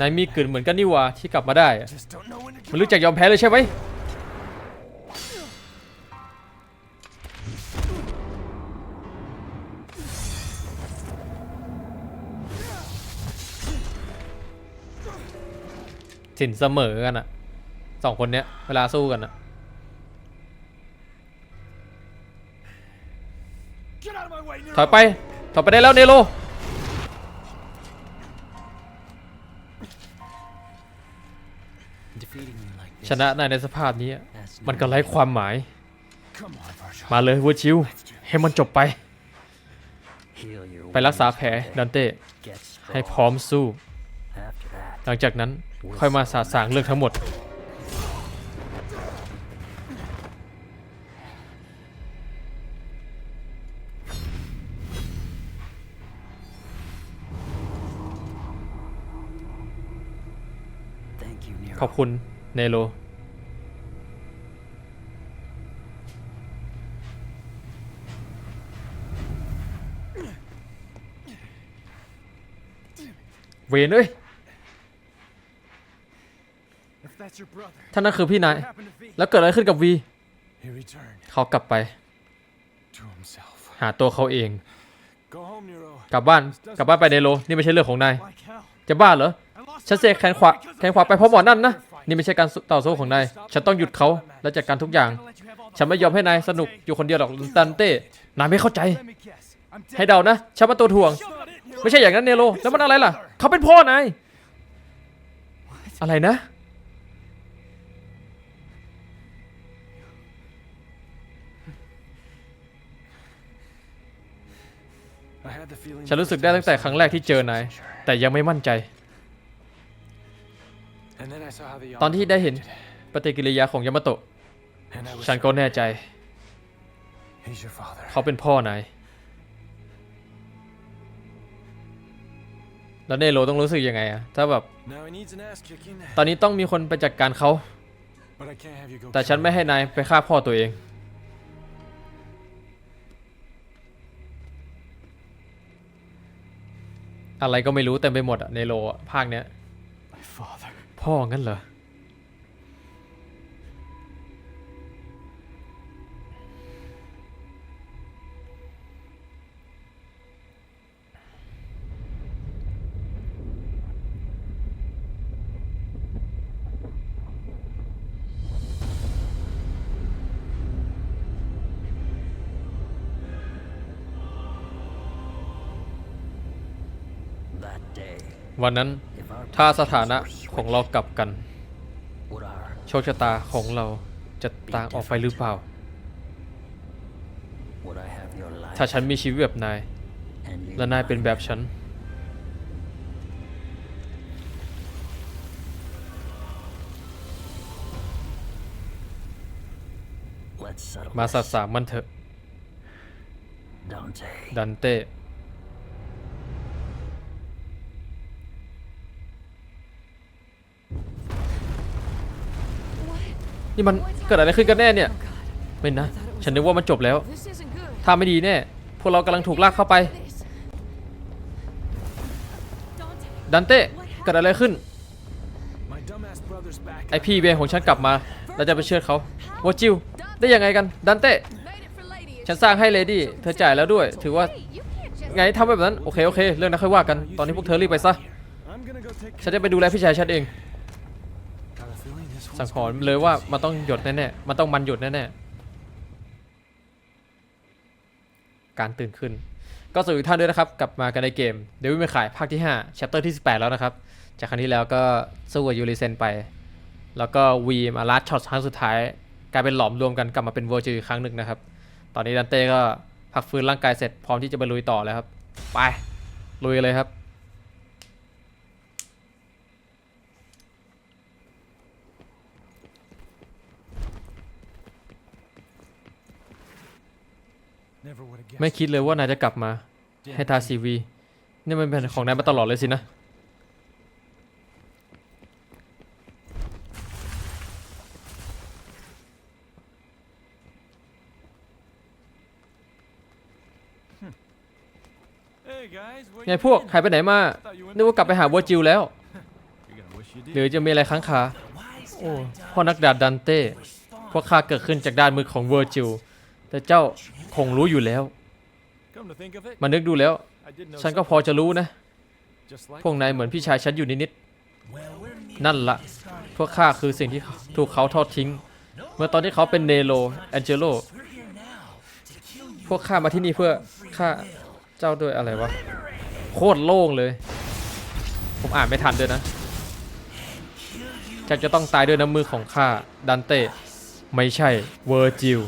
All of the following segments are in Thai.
นายมีกลืนเหมือนกันนี่หว่าที่กลับมาได้อะ Just don't know when to มัน give รู้จักยอมแพ้เลยใช่ไหมสินเสมอกันอะสองคนเนี้ย เวลาสู้กันอะ Get out of my way, Nero! ถอยไป ถอยไปได้แล้วเนโร ช this นะนายในสภาพนี้อะ has มัน no ก็ไร้ความหมาย Come on, Virgil. มาเลยเวอร์ชิว ให้มันจบไป heal your ไปรักษาแผล wounds ดันเต้ get ให้ strong. พร้อมสู้ After that, หลังจากนั้นค่อยมาสาสางเรื่องทั้งหมด thank you, Nero. ขอบคุณ เนโรเวนเอ้ย ท่านนั่นคือพี่นาย แล้วเกิดอะไรขึ้นกับวี เขากลับไป หาตัวเขาเอง กลับบ้าน กลับบ้านไปเนโรนี่ไม่ใช่เรื่องของนาย จะบ้าเหรอ ฉันเสกแขนขวา แขนขวาไปเพราะหมอนั่นนะ นี่ไม่ใช่การต่อสู้ของนาย ฉันต้องหยุดเขาและจัดการทุกอย่าง ฉันไม่ยอมให้นายสนุกอยู่คนเดียวหรอกดันเต้ นายไม่เข้าใจ ให้เดานะฉันมาตัวถ่วง ไม่ใช่อย่างนั้นเนโรแล้วมันอะไรล่ะ เขาเป็นพ่อนาย อะไรนะ ฉันรู้สึกได้ตั้งแต่ครั้งแรกที่เจอนาย แต่ยังไม่มั่นใจ ตอนที่ได้เห็น operated, ปฏิกิริยาของยามาโตะ and I was ฉันก็แน่ใจ He's your father. เขาเป็นพ่อนาย แล้วเนโรต้องรู้สึกยังไงอะถ้าแบบ Now he needs an ass kicking, ตอนนี้ต้องมีคนไปจัดการเขา but I can't have you go. แต่ฉัน kill ไม่ him. ให้นายไปฆ่าพ่อตัวเอง อะไรก็ไม่รู้เต็มไปหมดอะในโลอะภาคเนี้ย My father. พ่องั้นเหรอ That day, วันนั้น if our ถ้าสถา positions นะ were ของเรา switched, กลับกัน would our โชคชะตาของเราจะต่างออกไปหรือเปล่า would I have your life ถ้าฉันมีชีวิตแบบนาย and you และนายเป็น mine? แบบฉัน Let's settle มาสั this. สางมันเถอะ Dante. ดันเต้ นี่มันเกิดอะไรขึ้นกันแน่เนี่ย ไม่นะ ฉันนึกว่ามันจบแล้ว ถ้าไม่ดีแน่ พวกเรากำลังถูกลากเข้าไป ดันเต้ เกิดอะไรขึ้น ไอพี่เบนของฉันกลับมา เราจะไปเชื่อเขาว่าจิว ได้ยังไงกัน ดันเต้ ฉันสร้างให้เลดี้ เธอจ่ายแล้วด้วย ถือว่า ไงทำแบบนั้น โอเค โอเค เรื่องนั้นค่อยว่ากัน ตอนนี้พวกเธอรีบไปซะ ฉันจะไปดูแลพี่ชายฉันเอง สัง one's ขอเลยว่ามันต้องหยดแน่ๆมันต้องมันหยดแน่ๆการตื่นขึ้น ก็สวัสดีท่านด้วยนะครับ กลับมากันในเกมเดวิดไม่ขายภาคที่5 chapter ที่ 18 แล้วนะครับ จากครั้งที่แล้วก็สู้กับยูริเซนไป แล้วก็วีมาลัดช็อตครั้งสุดท้าย กลายเป็นหลอมรวมกันกลับมาเป็นเวอร์จูอีกครั้งหนึ่งนะครับ ตอนนี้ดันเต้ก็พักฟื้นร่างกายเสร็จพร้อมที่จะไปลุยต่อแล้วครับ ไปลุยเลยครับ ไม่คิดเลยว่านายจะกลับมา ให้ทาซีวีนี่มันเป็นของนายมาตลอดเลยสินะ Hey, Hey guys, where ไง you พวก been? หายไปไหนมา นึกว่ากลับไปหาวัวจิวแล้ว You're gonna wish you หรือ did. จะมีอะไรค้างคา โอ้พ่อนักดาบดันเต้พวกข้าเกิดขึ้นจากด้านมือของเวอร์จิล แต่เจ้าคงรู้อยู่แล้ว มานึกดูแล้ว ฉันก็พอจะรู้นะ พวกนายเหมือนพี่ชายฉันอยู่นิดๆนั่นละพวกข้าคือสิ่งที่ถูกเขาทอดทิ้ง เมื่อตอนที่เขาเป็นเนโรแองเจโล พวกข้ามาที่นี่เพื่อฆ่าเจ้าด้วยอะไรวะ โคตรโล่งเลย ผมอ่านไม่ทันด้วยนะจะจะต้องตายด้วยน้ำมือของข้าดันเต้ ไม่ใช่เวอร์จิล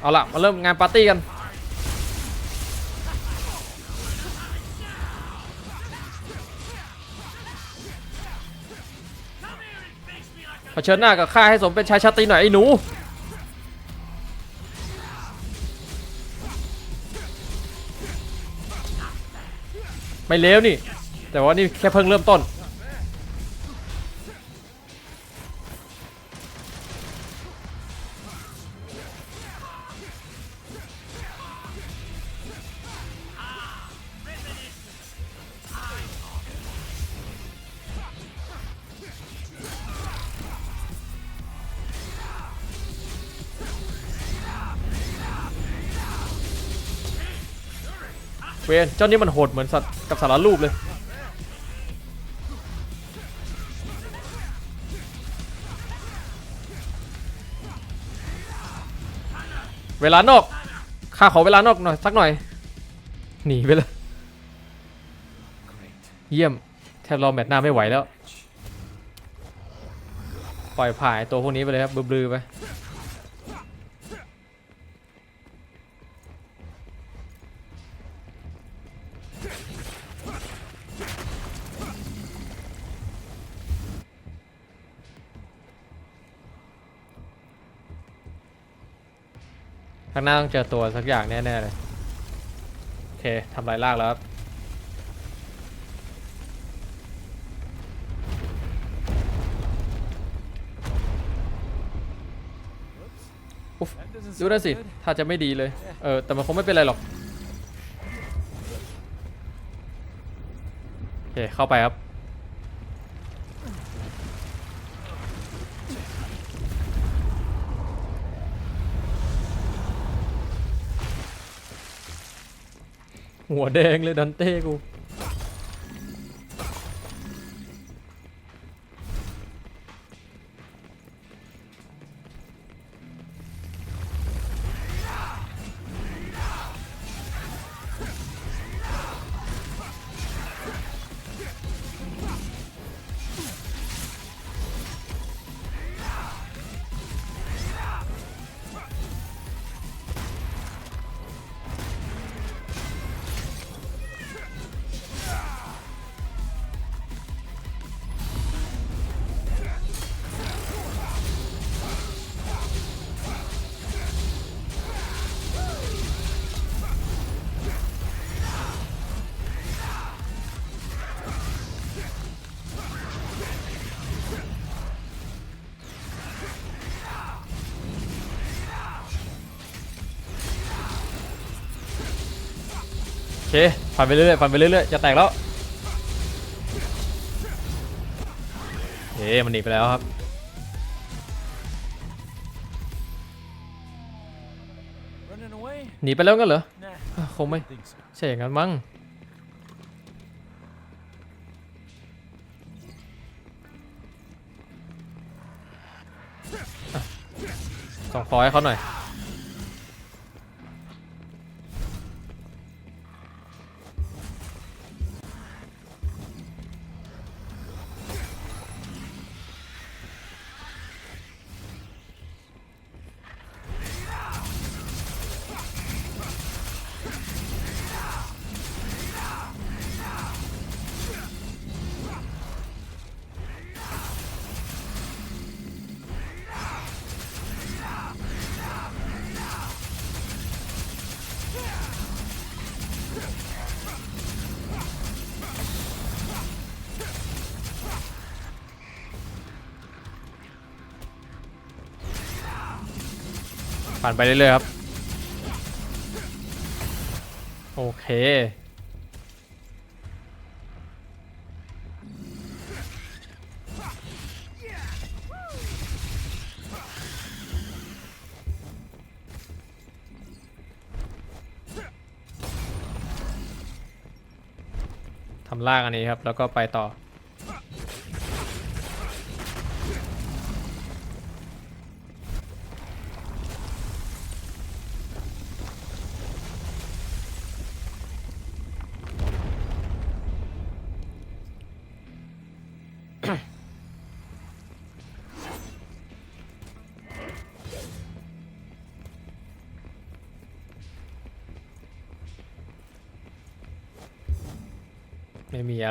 เอาล่ะมาเริ่มงานปาร์ตี้กัน เผชิญหน้ากับข้าให้สมเป็นชายชาตรีหน่อยไอ้หนูไม่เลวนี่ แต่ว่านี่แค่เพิ่งเริ่มต้น เวนเจ้านี่มันโหดเหมือนสัตว์กับสารรูปเลย เวลานอกข้าขอเวลานอกหน่อยสักหน่อย หนีไปเลย Great. เยี่ยม แทบรอแมตช์หน้าไม่ไหวแล้ว ปล่อยผ่ายตัวพวกนี้ไปเลยครับ บลือๆไปางหน้าต้องเจอตัวสักอย่างแน่ๆเลย โอเคทำลายลากแล้วครับ That doesn't ดูนั่น sound สิถ้าจะไม่ดีเลย เออ แต่มันคงไม่เป็นไรหรอก โอเค เข้าไปครับ หัวแดงเลยดันเต้กู เคฟันไปเรื่อยๆฟันไปเรื่อยๆจะแตกแล้วเอ๊มันหนีไปแล้วครับหนีไปแล้วงั้นเหรอคงไม่ใช่อย่างนั้นมั้งส่องฟอยให้เขาหน่อย ปั่นไปเรื่อยๆครับ โอเค ทำลากอันนี้ครับ แล้วก็ไปต่อ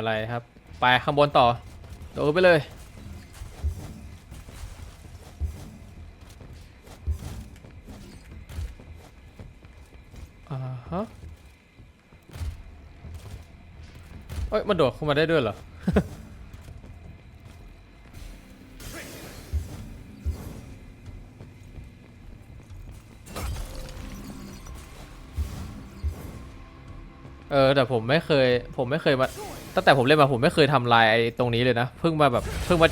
อะไรครับ ไปข้างบนต่อโดดไปเลย อ่าฮะ เอ้ย มันโดดเข้ามาได้ด้วยเหรอ เออ แต่ผมไม่เคย ผมไม่เคยมา ตั้งแต่ผมเล่นมาผมไม่เคยทำลายไอ้ตรงนี้เลยนะ เพิ่งมาแบบเพิ่งมา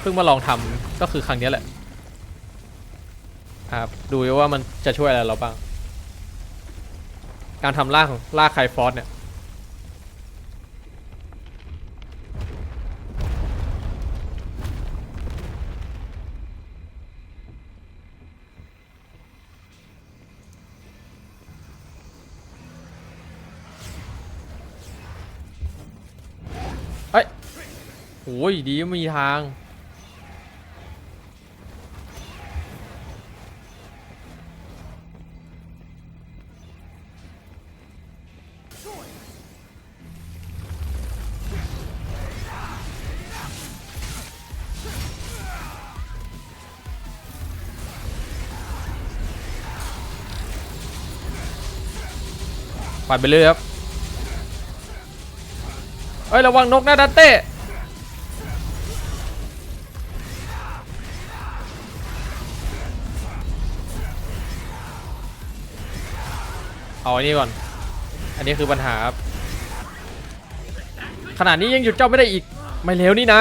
เพิ่งมาลองทำก็คือครั้งนี้แหละครับดูว่ามันจะช่วยอะไรเราบ้าง การทำล่าของล่าไคฟอสเนี่ย โอ้ยดีมีทาง ปัดไปเรื่อยครับ เอ้ย ระวังนกนะดันเต้ เอาอันนี้ก่อน อันนี้คือปัญหาครับ ขนาดนี้ยังหยุดเจ้าไม่ได้อีก ไม่เร็วนี่นะ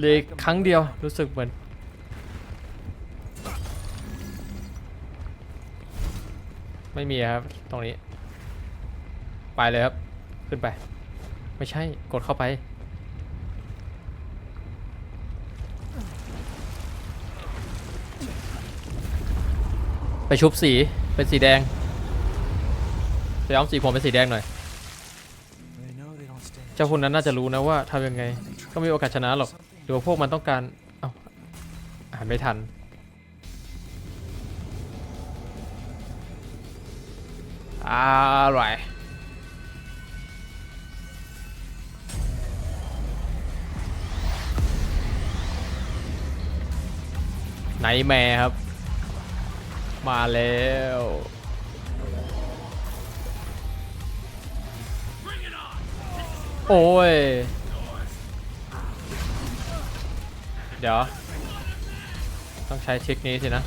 เลยครั้งเดียวรู้สึกเหมือนไม่มีครับ ตรงนี้ ไปเลยครับ ขึ้นไป ไม่ใช่กดเข้าไป ชุบสีเป็นสีแดงไปย้อมสีผมเป็นสีแดงหน่อย เจ้าคุณนั้นน่าจะรู้นะว่าทำยังไง ก็ไม่มีโอกาสชนะหรอกหรือว่าพวกมันต้องการ เอ้าอ่านไม่ทัน อร่อยไนแมร์ครับ มาแล้ว โอ้ย เดี๋ยว ต้องใช้ทริคนี้สินะ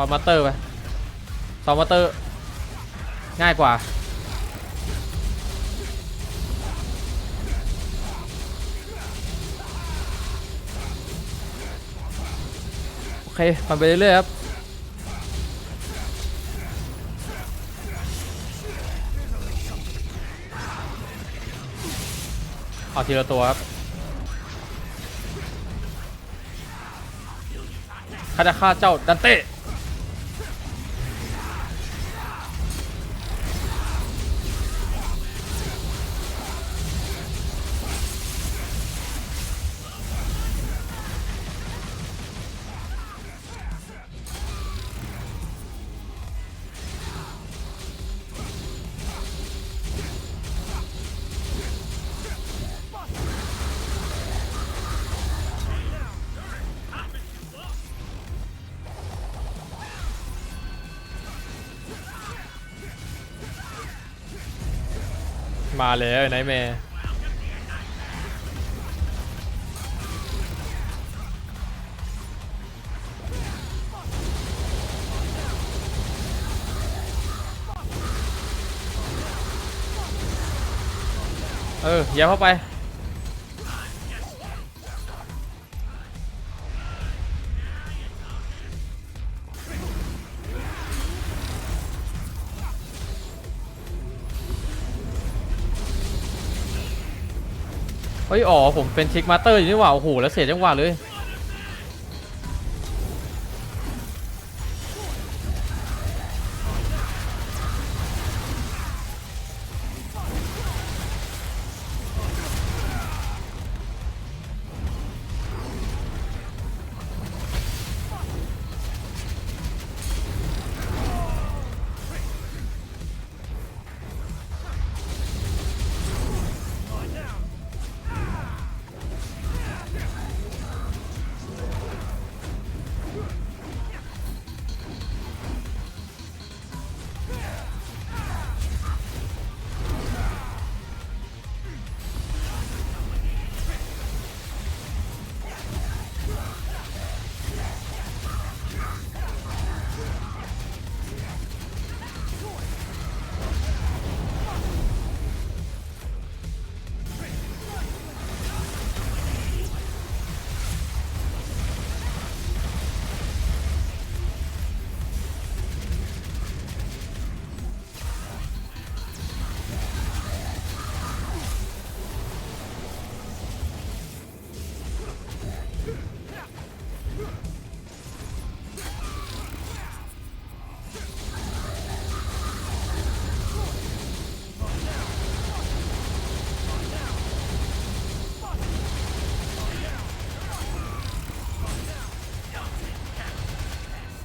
อนมาเตอร์ไปซอนมาเตอร์ง่ายกว่า โอเคมันไปเรื่อยๆครับเอาทีละตัวครับข้าจะฆ่าเจ้าดันเต้ มาแล้วไนแม่เอออย่าเข้าไป เฮ้ยอ๋อผมเป็นชิกมาสเตอร์อยู่นี่หว่าโอ้โหแล้วเสียจังหวะเลย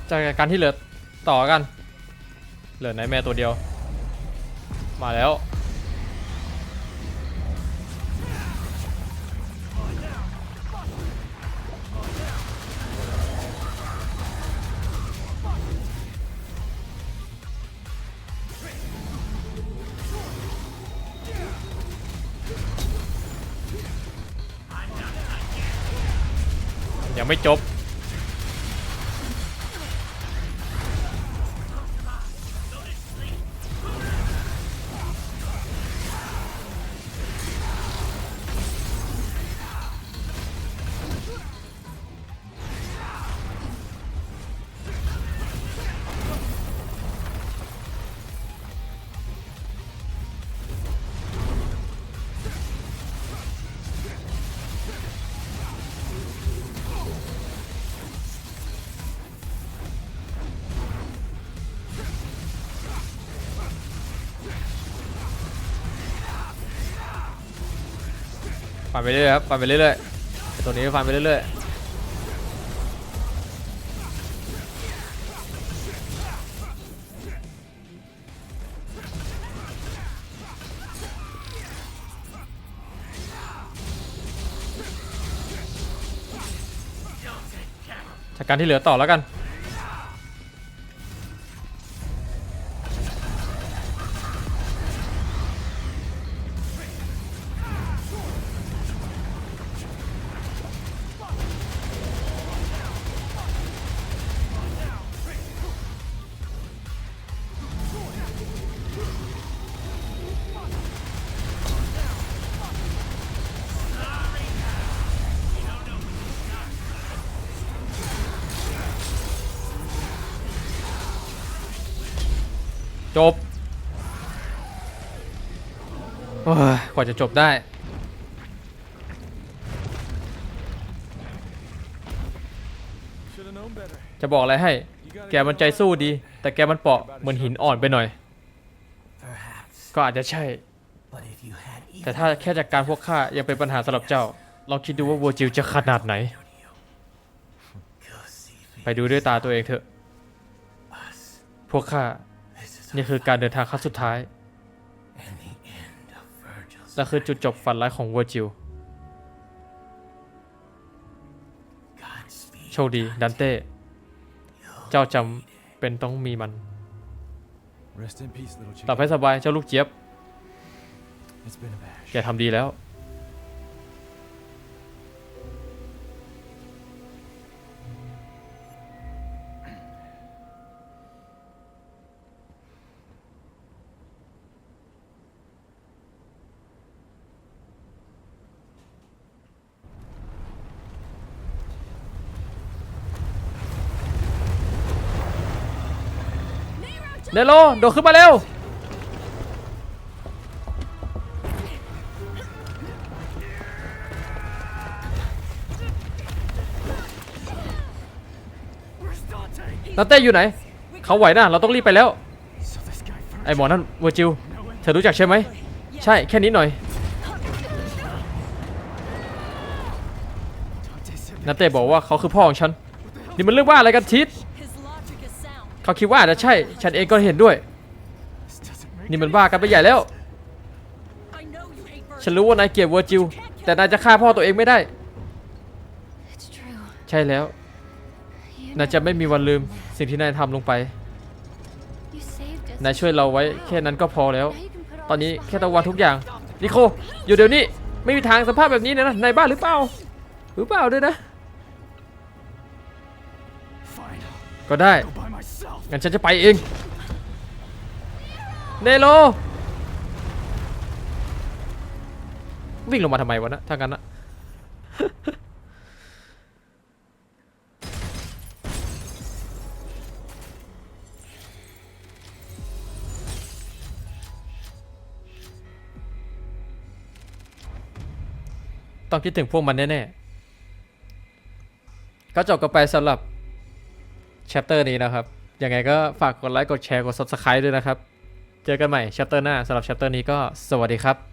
จากการที่เหลือต่อกัน เหลือไนแม่ตัวเดียว มาแล้ว ยังไม่จบ ฟันไปเรื่อยครับฟันไปเรื่อยๆไอ้ตัวนี้ฟันไปเรื่อยๆจากการที่เหลือต่อแล้วกัน จบกว่าจะจบได้ จะบอกอะไรให้ แกมันใจสู้ดี แต่แกมันเปราะเหมือนหินอ่อนไปหน่อย ก็อาจจะใช่ แต่ถ้าแค่จัดการพวกข้ายังเป็นปัญหาสำหรับเจ้า ลองคิดดูว่าวัวจิวจะขนาดไหน ไปดูด้วยตาตัวเองเถอะ พวกข้า นี่คือการเดินทางครั้งสุดท้าย and the end of Virgil's และคือจุดจบฝันร้ายของวัวจิว Godspeed. โชคดีดันเต้ เจ้าจำเป็นต้องมีมัน Rest in peace, little หลับ chicken. ให้สบายเจ้าลูกเจี๊ยบ It's been a bash. แกทำดีแล้ว เนโรโดดขึ้นมาเร็วนาเต้อยู่ไหน เขาไหวนะเราต้องรีบไปแล้ว ไอหมอนั่นเวอร์จิล เธอรู้จักใช่ไหม ใช่ แค่นี้หน่อย นาเต้บอกว่าเขาคือพ่อของฉัน นี่มันเรื่องว่าอะไรกันทิศ เขาคิดว่าอาจจะใช่ ฉันเองก็เห็นด้วย นี่มันบ้ากันไปใหญ่แล้ว ฉันรู้ว่านายเกลียดเวอร์จิล แต่นายจะฆ่าพ่อตัวเองไม่ได้ ใช่แล้ว นายจะไม่มีวันลืมสิ่งที่นายทำลงไป นายช่วยเราไว้แค่นั้นก็พอแล้ว ตอนนี้แค่ต้องวาง you. ทุกอย่าง นิโค อยู่เดี๋ยวนี้ ไม่มีทางสภาพแบบนี้นะนายบ้าหรือเปล่า หรือเปล่าด้วยนะ ก็ได้ งั้นฉันจะไปเองเนโรวิ่งลงมาทำไมวะนะถ้างั้นนะต้องคิดถึงพวกมันแน่ๆก็จบกันไปสำหรับ ชปเตอร์นี้นะครับยังไงก็ฝากกดไลค์กดแชร์กด Subscribe ด้วยนะครับ เจอกันใหม่แชปเตอร์หน้าสำหรับแชปเตอร์นี้ก็สวัสดีครับ